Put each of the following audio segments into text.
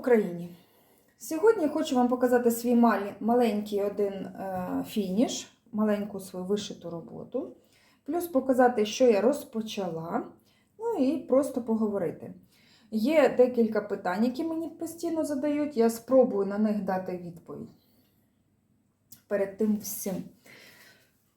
Україні! Сьогодні хочу вам показати свій маленький один е, фініш, маленьку свою вишиту роботу. Плюс показати, що я розпочала. Ну і просто поговорити. Є декілька питань, які мені постійно задають. Я спробую на них дати відповідь перед тим всім.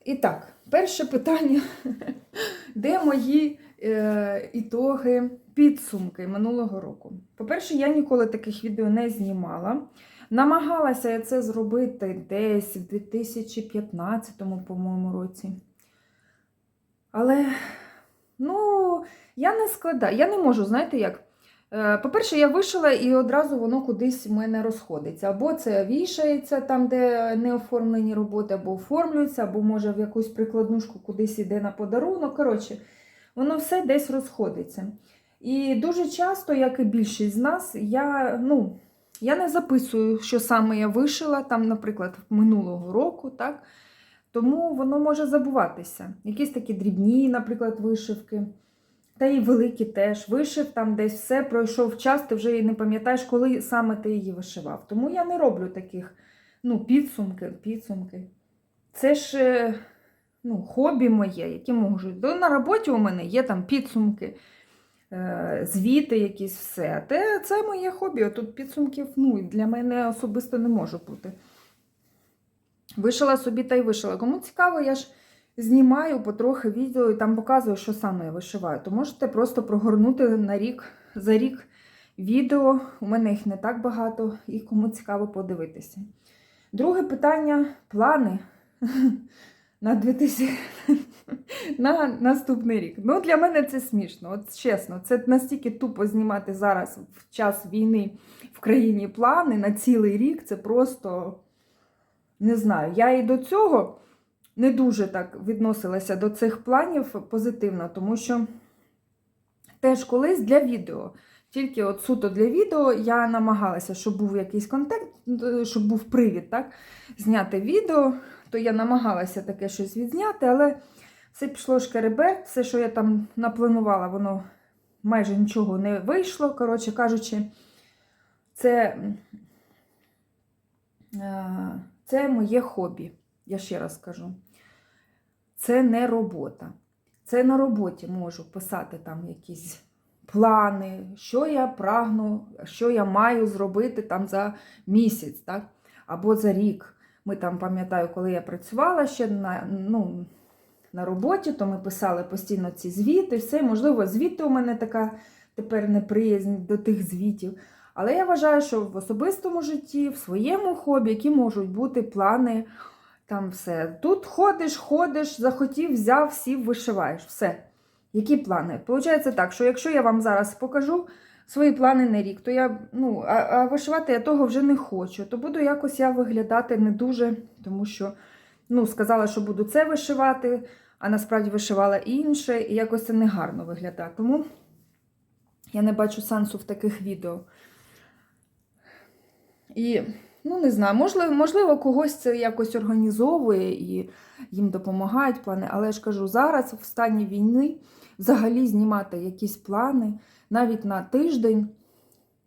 І так, перше питання: де мої е, ітоги, підсумки минулого року? По-перше, я ніколи таких відео не знімала. Намагалася я це зробити десь в 2015, по-моєму, році. Але, ну, я не складаю, я не можу, знаєте як? Е, По-перше, я вишила і одразу воно кудись в мене розходиться. Або це вішається там, де не оформлені роботи, або оформлюється, або може в якусь прикладнушку кудись іде на подарунок. Коротше, воно все десь розходиться. І дуже часто, як і більшість з нас, я, ну, я не записую, що саме я вишила, там, наприклад, минулого року, так? Тому воно може забуватися. Якісь такі дрібні, наприклад, вишивки. Та і великі теж. Вишив там десь все, пройшов час, ти вже і не пам'ятаєш, коли саме ти її вишивав. Тому я не роблю таких ну, підсумки, підсумки. Це ж е, ну, хобі моє, які можуть. На роботі у мене є там підсумки, звіти якісь все. Те, це моє хобі. Тут підсумків ну, для мене особисто не може бути. Вишила собі та й вишила. Кому цікаво, я ж знімаю потрохи відео і там показую, що саме я вишиваю. То можете просто прогорнути на рік за рік відео. У мене їх не так багато, і кому цікаво подивитися. Друге питання плани на 2000... на наступний рік. Ну, для мене це смішно, от чесно, це настільки тупо знімати зараз в час війни в країні плани на цілий рік. Це просто не знаю. Я і до цього не дуже так відносилася до цих планів позитивно, тому що теж колись для відео. Тільки от суто для відео я намагалася, щоб був якийсь контент, щоб був привід, так? Зняти відео, то я намагалася таке щось відзняти, але все пішло шкеребе, все, що я там напланувала, воно майже нічого не вийшло. Коротше кажучи, це, е, це моє хобі, я ще раз скажу. Це не робота. Це на роботі можу писати там якісь плани, що я прагну, що я маю зробити там за місяць, так? або за рік. Ми там, пам'ятаю, коли я працювала ще на ну, на роботі, то ми писали постійно ці звіти, все. Можливо, звіти у мене така тепер неприязнь до тих звітів. Але я вважаю, що в особистому житті, в своєму хобі, які можуть бути плани, там все. Тут ходиш, ходиш, захотів, взяв, сів, вишиваєш. Все. Які плани? Получається так, що якщо я вам зараз покажу свої плани на рік, то я ну, а, а вишивати я того вже не хочу, то буду якось я виглядати не дуже, тому що ну, сказала, що буду це вишивати, а насправді вишивала інше, і якось це негарно виглядає. Тому я не бачу сенсу в таких відео. І, ну, не знаю, можливо, можливо, когось це якось організовує і їм допомагають плани, але я ж кажу, зараз в стані війни взагалі знімати якісь плани навіть на тиждень.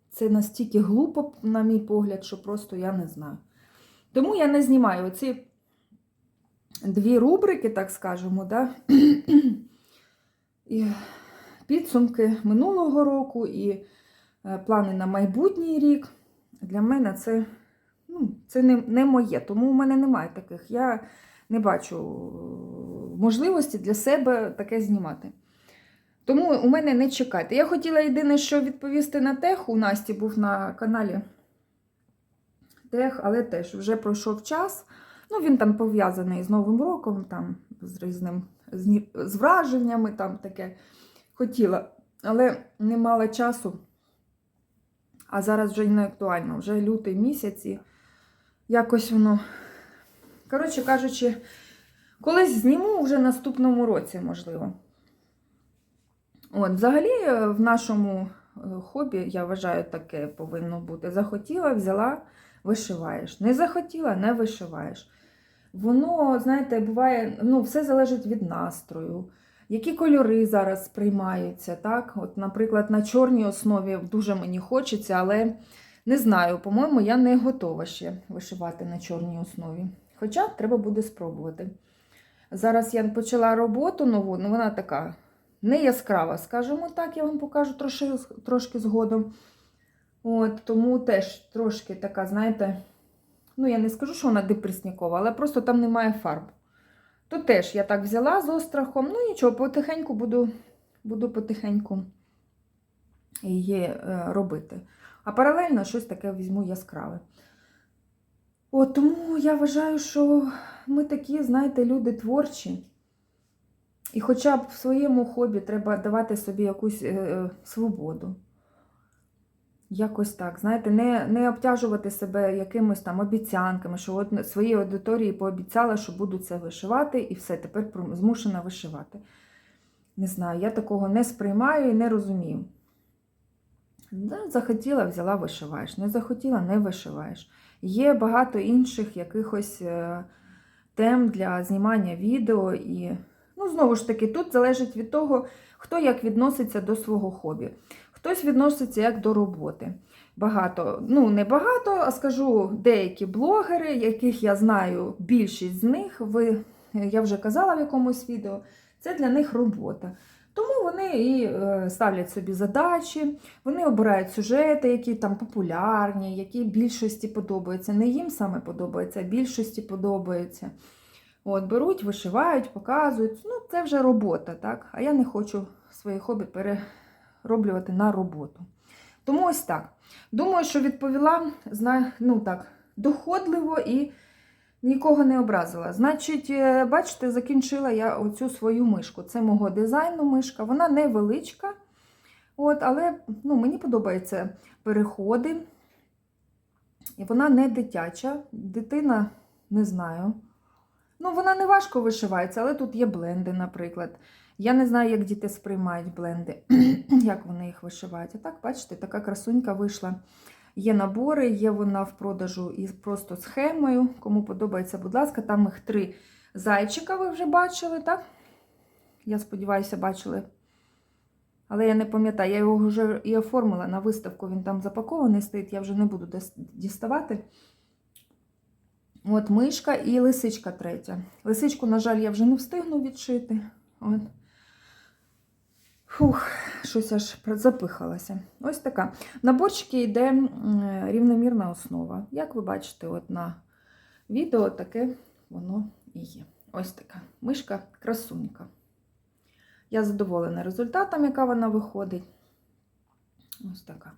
Це настільки глупо, на мій погляд, що просто я не знаю. Тому я не знімаю оці дві рубрики, так скажемо, да? і підсумки минулого року і е, плани на майбутній рік. Для мене це, ну, це не, не моє, тому у мене немає таких. Я не бачу можливості для себе таке знімати. Тому у мене не чекайте. Я хотіла єдине, що відповісти на тех. У Насті був на каналі Тех, але теж вже пройшов час. Ну, він там пов'язаний з Новим роком, там, з різним з, враженнями, там таке хотіла, але не мала часу. А зараз вже й не актуально, вже лютий місяць і якось воно. Коротше кажучи, колись зніму вже наступному році, можливо. От, взагалі, е, в нашому е, хобі, я вважаю, таке повинно бути. Захотіла, взяла, вишиваєш. Не захотіла, не вишиваєш. Воно, знаєте, буває, ну, все залежить від настрою. Які кольори зараз сприймаються, так? От, наприклад, на чорній основі дуже мені хочеться, але Не знаю, по-моєму, я не готова ще вишивати на чорній основі. Хоча треба буде спробувати. Зараз я почала роботу нову, ну вона така не яскрава, скажімо так, я вам покажу трошки, трошки згодом. От, тому теж трошки така, знаєте, ну я не скажу, що вона депреснікова, але просто там немає фарб. То теж я так взяла з острахом, ну нічого, потихеньку буду, буду потихеньку її е, робити. А паралельно щось таке візьму яскраве. От, тому я вважаю, що ми такі, знаєте, люди творчі. І хоча б в своєму хобі треба давати собі якусь е, е, свободу. Якось так, знаєте, не, не обтяжувати себе якимось там обіцянками, що от своїй аудиторії пообіцяла, що буду це вишивати, і все, тепер змушена вишивати. Не знаю, я такого не сприймаю і не розумію. Да, захотіла, взяла, вишиваєш. Не захотіла, не вишиваєш. Є багато інших якихось е, тем для знімання відео. І, ну, знову ж таки, тут залежить від того, хто як відноситься до свого хобі. Хтось відноситься як до роботи. Багато, ну не багато, а скажу деякі блогери, яких я знаю, більшість з них, ви, я вже казала в якомусь відео, це для них робота. Тому вони і е, ставлять собі задачі, вони обирають сюжети, які там популярні, які більшості подобаються. Не їм саме подобається, а більшості подобається. От, беруть, вишивають, показують. Ну, це вже робота, так? А я не хочу своє хобі перероблювати на роботу. Тому ось так. Думаю, що відповіла ну, так, доходливо і нікого не образила. Значить, е, бачите, закінчила я оцю свою мишку. Це мого дизайну мишка. Вона невеличка, от, але ну, мені подобаються переходи. І вона не дитяча. Дитина, не знаю. Ну, вона не важко вишивається, але тут є бленди, наприклад. Я не знаю, як діти сприймають бленди, як вони їх вишивають. А так, бачите, така красунька вийшла. Є набори, є вона в продажу із просто схемою. Кому подобається, будь ласка, там їх три зайчика ви вже бачили, так? Я сподіваюся, бачили. Але я не пам'ятаю, я його вже і оформила на виставку, він там запакований стоїть, я вже не буду діставати. От мишка і лисичка третя. Лисичку, на жаль, я вже не встигну відшити. От. Фух, щось аж запихалася. Ось така. В наборчики йде рівномірна основа. Як ви бачите, от на відео таке воно і є. Ось така мишка красунька. Я задоволена результатом, яка вона виходить. Ось така.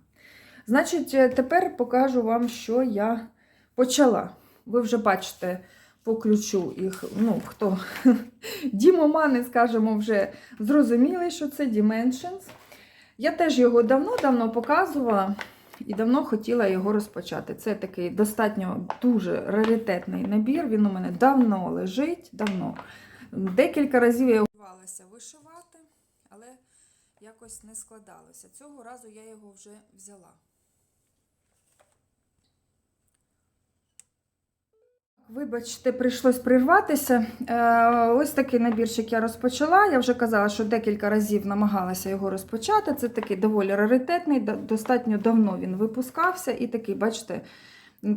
Значить, е, тепер покажу вам, що я почала. Ви вже бачите по ключу їх, ну, хто дімомани, скажімо, вже зрозуміли, що це Dimensions. Я теж його давно-давно показувала і давно хотіла його розпочати. Це такий достатньо дуже раритетний набір. Він у мене давно лежить, давно. Декілька разів я готувалася вишивати, але якось не складалося. Цього разу я його вже взяла. Вибачте, прийшлось прирватися. Е, Ось такий набірчик я розпочала. Я вже казала, що декілька разів намагалася його розпочати. Це такий доволі раритетний, достатньо давно він випускався. І такий, бачите,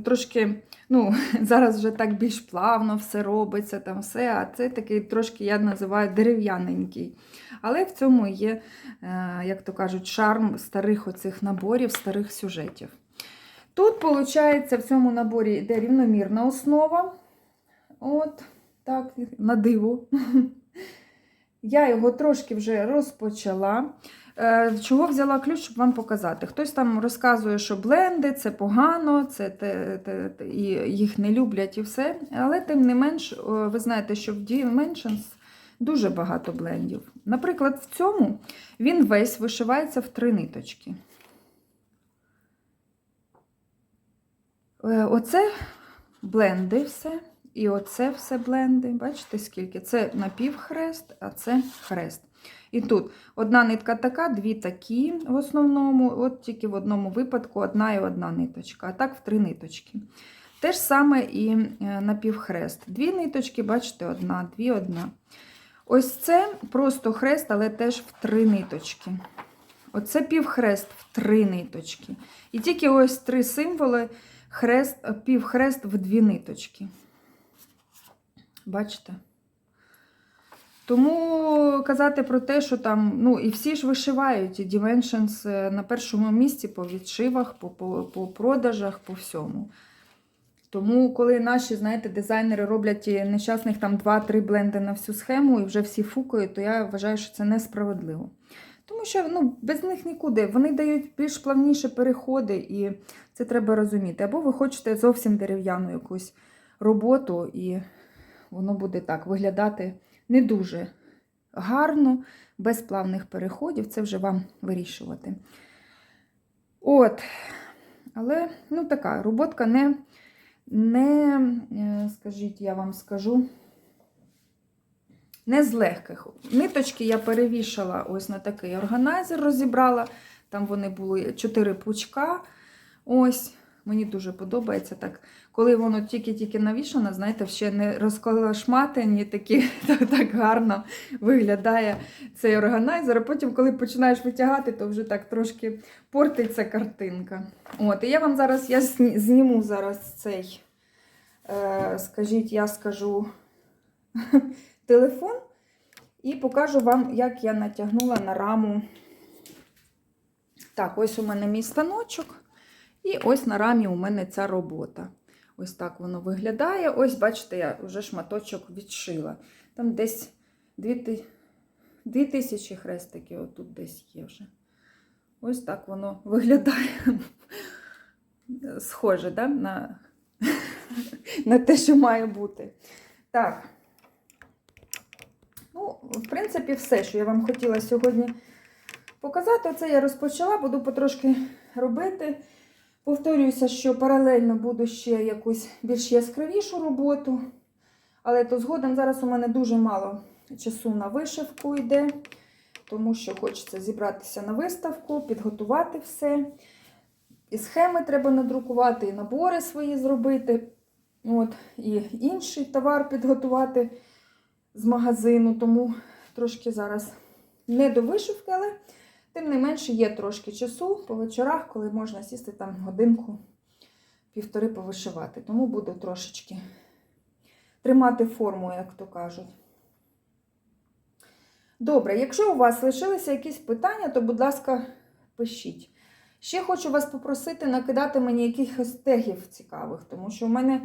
трошки, ну, зараз вже так більш плавно все робиться, там все, а це такий трошки, я називаю дерев'яненький. Але в цьому є, е, як то кажуть, шарм старих оцих наборів, старих сюжетів. Тут, виходить, в цьому наборі йде рівномірна основа. От, так, на диво. Я його трошки вже розпочала. Е, Чого взяла ключ, щоб вам показати? Хтось там розказує, що бленди це погано, це те, те, те, і їх не люблять і все. Але тим не менш, ви знаєте, що в Dimensions дуже багато блендів. Наприклад, в цьому він весь вишивається в три ниточки. Оце бленди все. І оце все бленди. Бачите, скільки? Це напівхрест, а це хрест. І тут одна нитка така, дві такі в основному, от тільки в одному випадку одна і одна ниточка, а так в три ниточки. Те ж саме і е, напівхрест. Дві ниточки, бачите, одна, дві, одна. Ось це просто хрест, але теж в три ниточки. Оце півхрест в три ниточки. І тільки ось три символи хрест, півхрест в дві ниточки. Бачите? Тому казати про те, що там, ну, і всі ж вишивають, і Dimensions е, на першому місці по відшивах, по, по, по продажах, по всьому. Тому, коли наші, знаєте, дизайнери роблять нещасних там 2-3 бленди на всю схему і вже всі фукають, то я вважаю, що це несправедливо. Тому що ну, без них нікуди. Вони дають більш плавніші переходи, і це треба розуміти. Або ви хочете зовсім дерев'яну якусь роботу, і воно буде так виглядати не дуже гарно, без плавних переходів. Це вже вам вирішувати. От. Але, ну, така роботка не, не, е, скажіть, я вам скажу, не з легких. Ниточки я перевішала ось на такий органайзер, розібрала. Там вони були 4 пучка. Ось, мені дуже подобається так. Коли воно тільки-тільки навішано, знаєте, ще не розколошматені, такі так, так гарно виглядає цей органайзер. А потім, коли починаєш витягати, то вже так трошки портиться картинка. От, і я вам зараз я зніму зараз цей, е, скажіть, я скажу телефон і покажу вам, як я натягнула на раму. Так, ось у мене мій станочок. І ось на рамі у мене ця робота. Ось так воно виглядає. Ось, бачите, я вже шматочок відшила. Там десь 2000 хрестиків отут десь є вже. Ось так воно виглядає. Схоже, да? на, на те, що має бути. Так. В принципі, все, що я вам хотіла сьогодні показати. Це я розпочала, буду потрошки робити. Повторююся, що паралельно буду ще якусь більш яскравішу роботу. Але то згодом зараз у мене дуже мало часу на вишивку йде, тому що хочеться зібратися на виставку, підготувати все. І схеми треба надрукувати, і набори свої зробити. От, І інший товар підготувати з магазину. Тому трошки зараз не до вишивки, але тим не менше є трошки часу по вечорах, коли можна сісти там годинку, півтори повишивати. Тому буду трошечки тримати форму, як то кажуть. Добре, якщо у вас лишилися якісь питання, то, будь ласка, пишіть. Ще хочу вас попросити накидати мені якихось тегів цікавих, тому що в мене,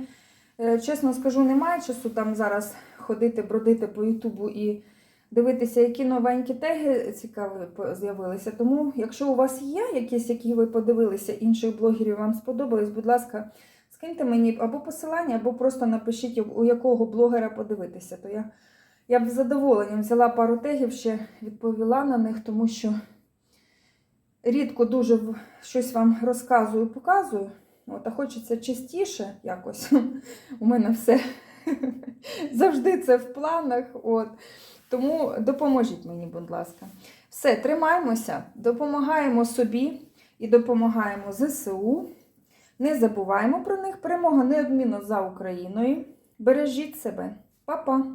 е, чесно скажу, немає часу там зараз ходити, бродити по Ютубу і дивитися, які новенькі теги цікаві з'явилися. Тому, якщо у вас є якісь, які ви подивилися, інших блогерів вам сподобались, будь ласка, скиньте мені або посилання, або просто напишіть, у якого блогера подивитися. То я, я б з задоволенням взяла пару тегів, ще відповіла на них, тому що рідко дуже щось вам розказую, показую. От, а хочеться частіше якось. У мене все завжди це в планах. От. Тому допоможіть мені, будь ласка. Все, тримаємося, допомагаємо собі і допомагаємо ЗСУ. Не забуваємо про них. Перемога неодмінно за Україною. Бережіть себе. Па-па!